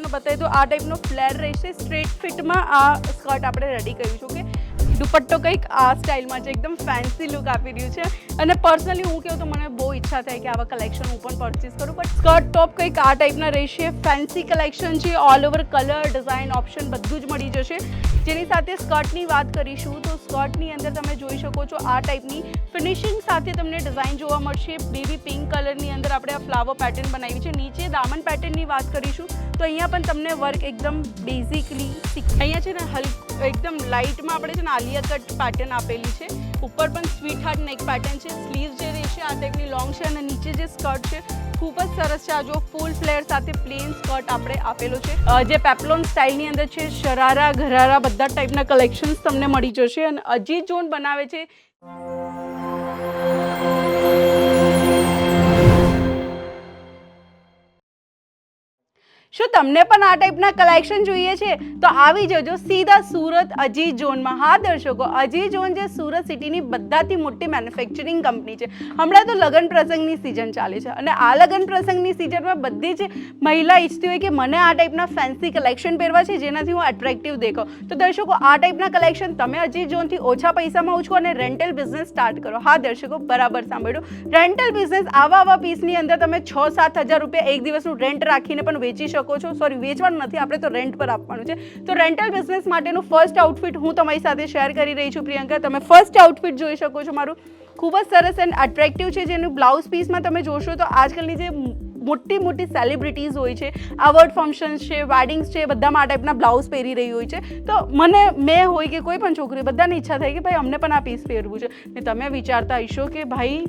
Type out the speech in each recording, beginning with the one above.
આનો બતાવી દો આ ટાઈપનો ફ્લેર રહેશે. સ્ટ્રેટ ફિટમાં આ સ્કર્ટ આપણે રેડી કર્યું છે કે દુપટ્ટો કંઈક આ સ્ટાઇલમાં છે, એકદમ ફેન્સી લુક આપી રહ્યું છે. અને પર્સનલી હું કહું તો મને બહુ ઈચ્છા થાય કે આવા કલેક્શન હું પણ પરચેસ કરું બટ સ્કર્ટ ટોપ કંઈક આ ટાઈપના રહેશે. ફેન્સી કલેક્શન છે all over colour design option બધું જ મળી જશે. જેની સાથે સ્કર્ટની વાત કરીશું, તો સ્કર્ટની અંદર તમે જોઈ શકો છો આ ટાઈપની ફિનિશિંગ સાથે તમને ડિઝાઇન જોવા મળશે. બેબી પિંક કલરની અંદર આપણે આ ફ્લાવર પેટર્ન બનાવી છે. નીચે દામન પેટર્નની વાત કરીશું, તો અહીંયા પણ તમને વર્ક એકદમ બેઝિકલી અહીંયા છે ને હલક એકદમ લાઇટમાં આપણે છે ને આલિયા કટ પેટર્ન આપેલી છે. ઉપર પણ સ્વીટ હાર્ટ નેક પેટર્ન છે. સ્લીવ જે રહેશે આ ટાઈપની લોંગ છે અને નીચે જે સ્કર્ટ છે, ખૂબ જ સરસ છે. આ જો ફૂલ ફ્લેર સાથે પ્લેન સ્કર્ટ આપણે આપેલો છે. જે પેપલોન સ્ટાઇલની અંદર છે, શરારા, ઘરારા, બધા ટાઈપના કલેક્શન્સ તમને મળી જશે. અને અજીત જોન બનાવે છે. શું તમને પણ આ ટાઈપના કલેક્શન જોઈએ છે? તો આવી જજો સીધા સુરત અજી ઝોનમાં. હા, દર્શકો અજી ઝોન જે સુરત સિટીની બધાથી મોટી મેન્યુફેક્ચરિંગ કંપની છે. હમણાં તો લગ્ન પ્રસંગની સિઝન ચાલે છે અને આ લગ્ન પ્રસંગની સિઝનમાં બધી જ મહિલા ઈચ્છતી હોય કે મને આ ટાઈપના ફેન્સી કલેક્શન પહેરવા છે, જેનાથી હું એટ્રેક્ટિવ દેખાઉં તો દર્શકો, આ ટાઈપના કલેક્શન તમે અજી ઝોનથી ઓછા પૈસામાં ઓછું અને રેન્ટલ બિઝનેસ સ્ટાર્ટ કરો. હા, દર્શકો, બરાબર સાંભળ્યું. રેન્ટલ બિઝનેસ આવા આવા પીસની અંદર તમે છ સાત હજાર રૂપિયા એક દિવસનું રેન્ટ રાખીને પણ વેચી શકો છો. સોરી વેચવાનું નથી, આપણે તો રેન્ટ પર આપવાનું છે. તો રેન્ટલ બિઝનેસ માટેનું ફર્સ્ટ આઉટફિટ હું તમારી સાથે શેર કરી રહી છું, પ્રિયંકા. તમે ફર્સ્ટ આઉટફિટ જોઈ શકો છો મારું. ખૂબ જ સરસ એન્ડ એટ્રેક્ટિવ છે જેનું બ્લાઉઝ પીસમાં તમે જોશો તો આજકાલની જે મોટી મોટી સેલિબ્રિટીઝ હોય છે અવોર્ડ ફંક્શન્સ છે વેડિંગ્સ છે બધામાં આ ટાઈપના બ્લાઉઝ પહેરી રહી હોય છે. તો મને, મેં હોય કે કોઈ પણ છોકરી, બધાને ઈચ્છા થાય કે ભાઈ અમને પણ આ પીસ પહેરવું છે. ને તમે વિચારતા હશો કે ભાઈ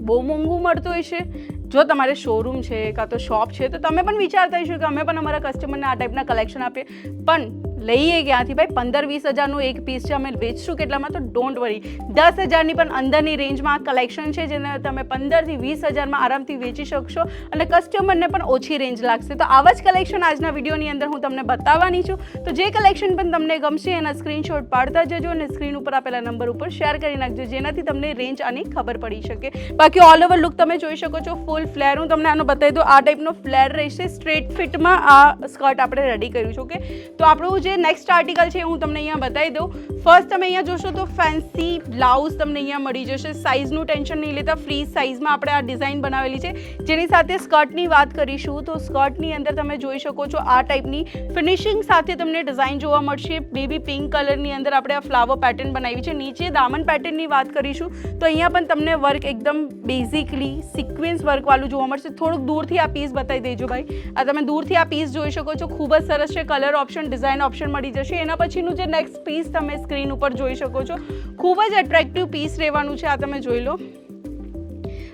બહુ મોંઘું મળતું હોય છે જો તમારે શોરૂમ છે, કાં તો શોપ છે, તો તમે પણ વિચારતા હશો કે અમે પણ અમારા કસ્ટમરને આ ટાઈપના કલેક્શન આપીએ. પણ લઈએ ક્યાંથી? ભાઈ, પંદર વીસ હજારનું એક પીસ છે, અમે વેચશું કેટલામાં? તો ડોન્ટ વરી દસ હજારની પણ અંદરની રેન્જમાં આ કલેક્શન છે, જેને તમે પંદરથી વીસ હજારમાં આરામથી વેચી શકશો અને કસ્ટમરને પણ ઓછી રેન્જ લાગશે. તો આવા જ કલેક્શન આજના વિડીયોની અંદર હું તમને બતાવવાની છું. તો જે કલેક્શન પણ તમને ગમશે, એના સ્ક્રીનશોટ પાડતા જજો અને સ્ક્રીન ઉપર આપેલા નંબર ઉપર શેર કરી નાખજો, જેનાથી તમને રેન્જ આની ખબર પડી શકે. બાકી ઓલ ઓવર લુક તમે જોઈ શકો છો ફૂલ ફ્લેર હું તમને આનો બતાવી દઉં, આ ટાઈપનો ફ્લેર રહેશે. સ્ટ્રેટ ફિટમાં આ સ્કર્ટ આપણે રેડી કર્યું છે ઓકે તો આપણું જે નેક્સ્ટ આર્ટિકલ છે હું તમને અહીંયા બતાવી દઉં. ફર્સ્ટ તમે અહીંયા જોશો તો ફેન્સી બ્લાઉઝ તમને અહીંયા મળી જશે. સાઇઝનું ટેન્શન નહીં લેતા ફ્રી સાઇઝમાં આપણે આ ડિઝાઇન બનાવેલી છે. જેની સાથે સ્કર્ટની વાત કરીશું તો સ્કર્ટની અંદર તમે જોઈ શકો છો આ ટાઈપની ફિનિશિંગ સાથે તમને ડિઝાઇન જોવા મળશે. બેબી પિંક કલરની અંદર આપણે આ ફ્લાવર પેટર્ન બનાવી છે. નીચે દામન પેટર્નની વાત કરીશું તો અહીંયા પણ તમને વર્ક એકદમ બેઝિકલી સિક્વન્સ વર્કવાળું જોવા મળશે. થોડુંક દૂરથી આ પીસ બતાવી દેજો ભાઈ. આ તમે દૂરથી આ પીસ જોઈ શકો છો. ખૂબ જ સરસ છે. કલર ઓપ્શન ડિઝાઇન ઓપ્શન મળી જશે. એના પછીનું જે નેક્સ્ટ પીસ તમે સ્ક્રીન ઉપર જોઈ શકો છો. ખૂબ જ એટ્રેક્ટિવ પીસ રહેવાનું છે, આ તમે જોઈ લો.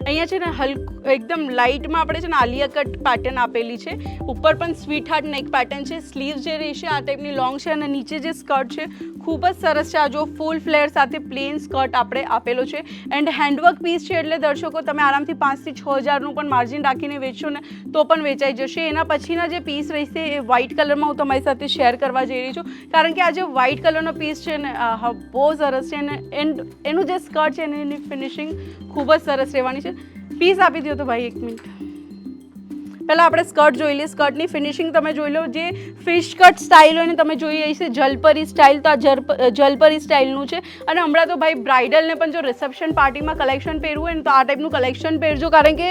અહીંયા છે ને હલકું, એકદમ લાઇટમાં આપણે છે ને આલિયા કટ પેટર્ન આપેલી છે. ઉપર પણ સ્વીટ હાર્ટ નેક પેટર્ન છે. સ્લીવ જે રહેશે, આ ટાઈપની લોંગ છે અને નીચે જે સ્કર્ટ છે ખૂબ જ સરસ છે. આ જો ફૂલ ફ્લેર સાથે પ્લેન સ્કર્ટ આપણે આપેલો છે. એન્ડ હેન્ડવર્ક પીસ છે એટલે દર્શકો તમે આરામથી પાંચથી છ હજારનું પણ માર્જિન રાખીને વેચશો ને તો પણ વેચાઈ જશે. એના પછીના જે પીસ રહેશે એ વ્હાઇટ કલરમાં હું તમારી સાથે શેર કરવા જઈ રહી છું. કારણ કે આ જે વ્હાઇટ કલરનો પીસ છે ને બહુ સરસ છે અને એન્ડ એનું જે સ્કર્ટ છે એની ફિનિશિંગ ખૂબ જ સરસ રહેવાની છે. પીસ આપી દો તો ભાઈ એક મિનિટ પહેલાં આપણે સ્કર્ટ જોઈ લઈએ. સ્કર્ટની ફિનિશિંગ તમે જોઈ લો, જે ફિશ કટ સ્ટાઇલ હોય ને તમે જોઈ હશે જલપરી સ્ટાઇલ તો આ જલપરી સ્ટાઇલનું છે. અને હમણાં તો ભાઈ બ્રાઇડલને પણ જો રિસેપ્શન પાર્ટીમાં કલેક્શન પહેરવું હોય ને તો આ ટાઈપનું કલેક્શન પહેરજો. કારણ કે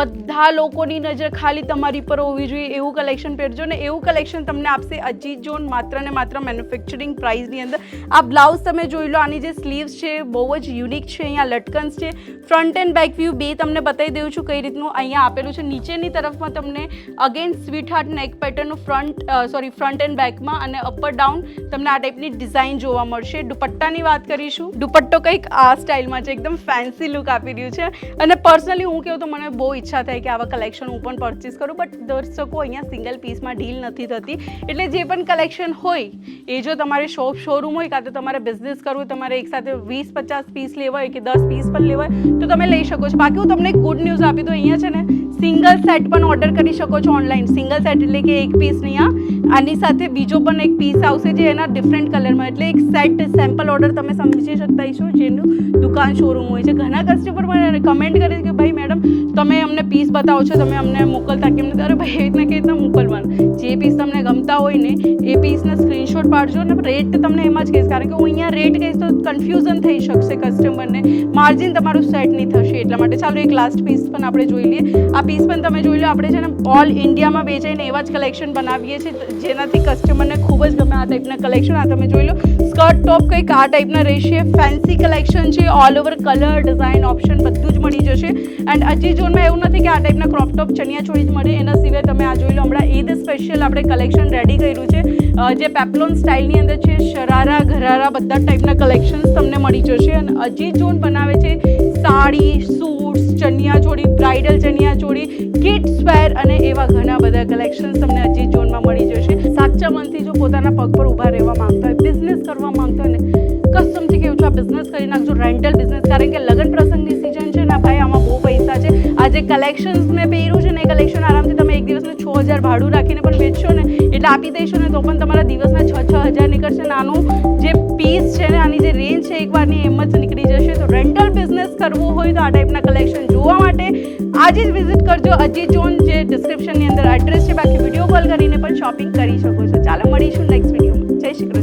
બધા લોકોની નજર ખાલી તમારી પર હોવી જોઈએ. એવું કલેક્શન પહેરજો ને એવું કલેક્શન તમને આપશે અજીત જોન માત્ર ને માત્ર મેન્યુફેક્ચરિંગ પ્રાઇસની અંદર. આ બ્લાઉઝ તમે જોઈ લો, આની જે સ્લીવ્સ છે બહુ જ યુનિક છે. અહીંયા લટકન્સ છે. ફ્રન્ટ એન્ડ બેક વ્યૂ બે તમને બતાવી દઉં છું કઈ રીતનું અહીંયા આપેલું છે. નીચેની તરફમાં તમને અગેન સ્વીટ હાર્ટ નેક પેટર્નનું ફ્રન્ટ સોરી ફ્રન્ટ એન્ડ બેકમાં અને અપર ડાઉન તમને આ ટાઈપની ડિઝાઇન જોવા મળશે. દુપટ્ટાની વાત કરીશું. દુપટ્ટો કંઈક આ સ્ટાઇલમાં છે, એકદમ ફેન્સી લુક આપી રહ્યું છે. અને પર્સનલી હું કહું તો મને બહુ ઈચ્છા થાય કે આવા કલેક્શન હું પણ પરચેસ કરું બટ દર્શકો અહીંયા સિંગલ પીસમાં ડીલ નથી થતી. એટલે જે પણ કલેક્શન હોય, એ જો તમારે શોપ શોરૂમ હોય કાં તો તમારે બિઝનેસ કરવું તમારે એકસાથે વીસ પચાસ પીસ લેવા હોય કે દસ પીસ પણ લેવા હોય, તો તમે લઈ શકો છો. બાકી હું તમને ગુડ ન્યૂઝ આપી દઉં. અહીંયા છે ને સિંગલ સેટ પણ ઓર્ડર કરી શકો છો ઓનલાઈન સિંગલ સેટ એટલે કે એક પીસ નહીં આ આની સાથે બીજો પણ એક પીસ આવશે જે એના ડિફરન્ટ કલરમાં એટલે એક સેટ સેમ્પલ ઓર્ડર તમે સમજી શકતા હશો જેનું દુકાન શોરૂમ હોય છે. ઘણા કસ્ટમર મને કમેન્ટ કરે છે કે, ભાઈ મેડમ તમે અમને પીસ બતાવો છો, તમે અમને મોકલતા કેમ અરે ભાઈ, એ રીતના કેવી રીતના મોકલવાનું? જે પીસ તમને ગમતા હોય ને, એ પીસના સ્ક્રીનશોટ પાડજો ને રેટ તમને એમાં જ કહીશ. કારણ કે હું અહીંયા રેટ કહીશ તો કન્ફ્યુઝન થઈ શકશે કસ્ટમરને માર્જિન તમારું સેટ નહીં થશે. એટલા માટે ચાલો એક લાસ્ટ પીસ પણ આપણે જોઈ લઈએ. આ પીસ પણ તમે જોઈ લો, આપણે છે ને ઓલ ઇન્ડિયામાં વેચાઈને એવા જ કલેક્શન બનાવીએ છીએ, જેનાથી કસ્ટમરને ખૂબ જ ગમે આ ટાઈપના કલેક્શન આ તમે જોઈ લો સ્કર્ટ ટોપ કંઈક આ ટાઈપના રહેશે. ફેન્સી કલેક્શન છે all over colour design option બધું જ મળી જશે. એન્ડ અજી ઝોનમાં એવું નથી કે આ ટાઈપના ક્રોપ ટોપ ચણિયા ચોળી જ મળે. એના સિવાય તમે આ જોઈ લો, હમણાં ઈદ સ્પેશિયલ આપણે કલેક્શન રેડી કર્યું છે. જે પેપ્લોન સ્ટાઇલની અંદર છે, શરારા, ઘરારા, બધા ટાઈપના કલેક્શન્સ તમને મળી જશે. અને અજીત ઝોન બનાવે છે, sari suits chaniya choli bridal chaniya choli kids wear અને એવા ઘણા બધા કલેક્શન્સ તમને અજીત ઝોનમાં મળી જશે. સાચા મનથી જો પોતાના પગ પર ઊભા રહેવા માંગતા હોય બિઝનેસ કરવા માંગતા હોય ને કસ્ટમથી કેવું છું, આ બિઝનેસ કરી નાખજો રેન્ટલ બિઝનેસ કારણ કે લગ્ન પ્રસંગની સિઝન છે ને ભાઈ આમાં બહુ પૈસા છે. આ જે કલેક્શન્સ મેં પહેર્યું છે ને કલેક્શન આરામથી હજાર ભાડું રાખીને પણ વેચશો ને, એટલે આપી દઈશું ને તો પણ તમારા દિવસના છ છ હજાર નીકળશે ને આનું જે પીસ છે ને, આની જે રેન્જ છે એકવારની એમ જ નીકળી જશે. તો રેન્ટલ બિઝનેસ કરવું હોય તો આ ટાઈપના કલેક્શન જોવા માટે આજે જ વિઝિટ કરજો અજી જોન જે ડિસ્ક્રિપ્શનની અંદર એડ્રેસ છે. બાકી વીડિયો કોલ કરીને પણ શોપિંગ કરી શકો છો. ચાલો, મળીશું નેક્સ્ટ વિડીયોમાં જય શ્રી કૃષ્ણ.